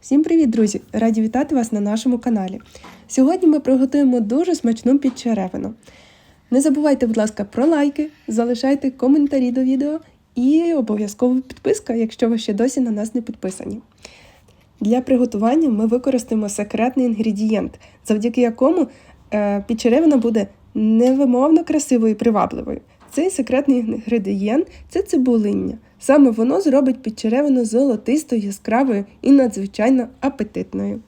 Всім привіт, друзі! Раді вітати вас на нашому каналі. Сьогодні ми приготуємо дуже смачну підчеревину. Не забувайте, будь ласка, про лайки, залишайте коментарі до відео і обов'язково підписка, якщо ви ще досі на нас не підписані. Для приготування ми використаємо секретний інгредієнт, завдяки якому е, підчеревина буде невимовно красивою і привабливою. Цей секретний інгредієнт це цибулиння. Саме воно зробить підчеревину золотистою, яскравою і надзвичайно апетитною.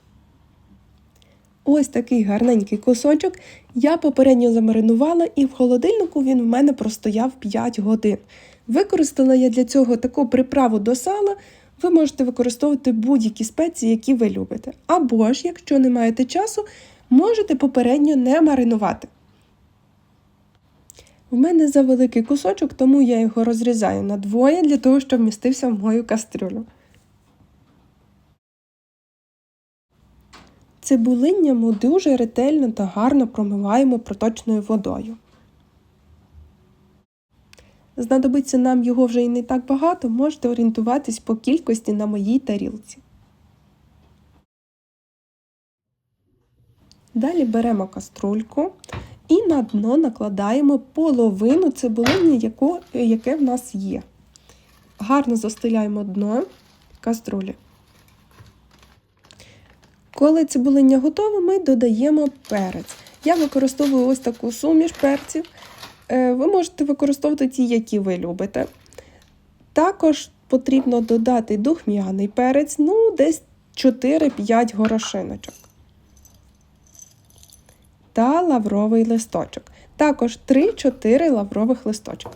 Ось такий гарненький кусочок я попередньо замаринувала, і в холодильнику він в мене простояв 5 годин. Використала я для цього таку приправу до сала. Ви можете використовувати будь-які спеції, які ви любите. Або ж, якщо не маєте часу, можете попередньо не маринувати. В мене завеликий кусочок, тому я його розрізаю на двоє для того, щоб вмістився в мою кастрюлю. Цибулиння ми дуже ретельно та гарно промиваємо проточною водою. Знадобиться нам його вже і не так багато, можете орієнтуватись по кількості на моїй тарілці. Далі беремо каструльку і на дно накладаємо половину цибулини, яке в нас є. Гарно застеляємо дно каструлі. Коли цибулиння готова, ми додаємо перець. Я використовую ось таку суміш перців. Ви можете використовувати ті, які ви любите. Також потрібно додати духмяний перець, ну, десь 4-5 горошиночок. Та лавровий листочок. Також 3-4 лаврових листочок.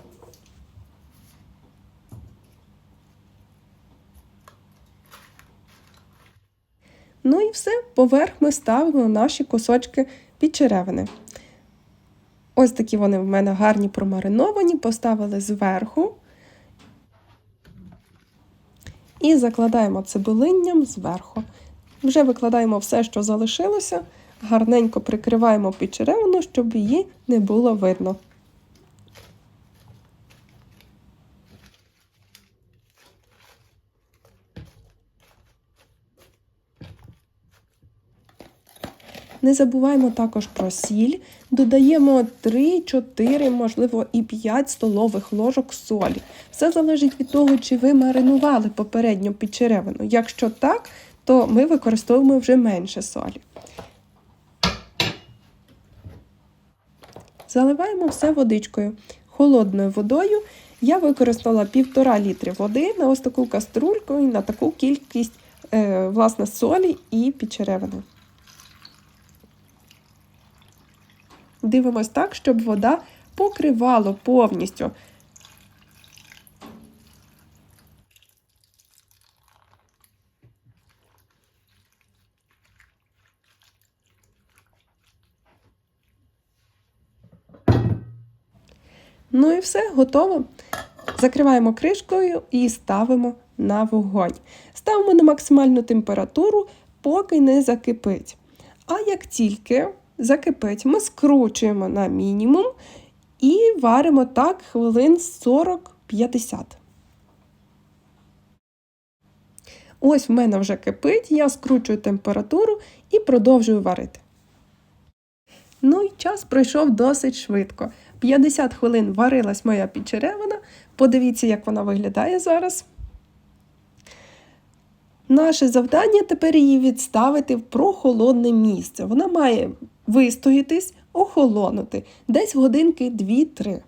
Ну і все, поверх ми ставимо наші кусочки підчеревини. Ось такі вони в мене гарні промариновані, поставили зверху і закладаємо цибулинням зверху. Вже викладаємо все, що залишилося, гарненько прикриваємо підчеревину, щоб її не було видно. Не забуваємо також про сіль, додаємо 3-4, можливо, і 5 столових ложок солі. Все залежить від того, чи ви маринували попередньо підчеревину. Якщо так, то ми використовуємо вже менше солі. Заливаємо все водичкою. Холодною водою я використала 1,5 літри води на ось таку каструльку і на таку кількість е, власне, солі і підчеревини. Дивимось так, щоб вода покривала повністю. Ну і все, готово. Закриваємо кришкою і ставимо на вогонь. Ставимо на максимальну температуру, поки не закипить. А як тільки закипить, ми скручуємо на мінімум і варимо так хвилин 40-50. Ось в мене вже кипить, я скручую температуру і продовжую варити. Ну і час пройшов досить швидко. 50 хвилин варилась моя підчеревина. Подивіться, як вона виглядає зараз. Наше завдання тепер її відставити в прохолодне місце. Вона має вистоїтись, охолонути десь годинки 2-3.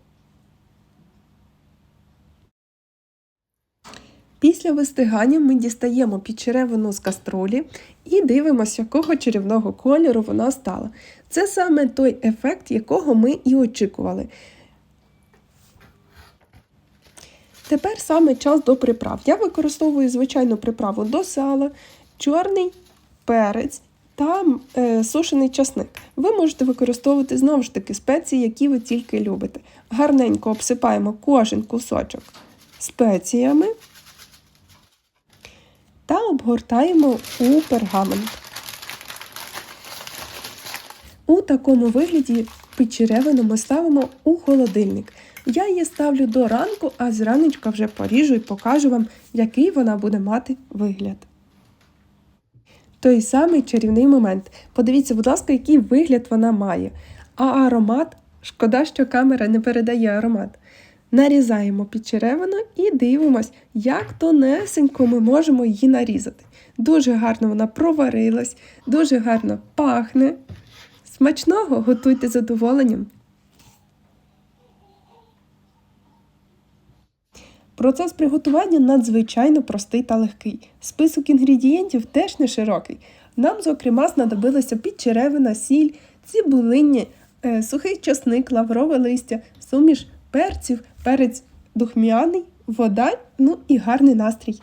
Після вистигання ми дістаємо підчеревину з каструлі і дивимося, якого чарівного кольору вона стала. Це саме той ефект, якого ми і очікували. Тепер саме час до приправ. Я використовую звичайну приправу до сала, чорний перець та е, сушений часник. Ви можете використовувати знову ж таки спеції, які ви тільки любите. Гарненько обсипаємо кожен кусочок спеціями та обгортаємо у пергамент. У такому вигляді печеревину ми ставимо у холодильник. Я її ставлю до ранку, а зранечка вже поріжу і покажу вам, який вона буде мати вигляд. той самий чарівний момент. Подивіться, будь ласка, який вигляд вона має. А аромат, шкода, що камера не передає аромат. Нарізаємо під черевину і дивимось, як тонесенько ми можемо її нарізати. Дуже гарно вона проварилась, дуже гарно пахне. Смачного готуйте задоволенням. Процес приготування надзвичайно простий та легкий. Список інгредієнтів теж не широкий. Нам, зокрема, знадобилося підчеревина, сіль, цибулиння, е, сухий часник, лаврове листя, суміш перців, перець духмяний, вода, ну і гарний настрій.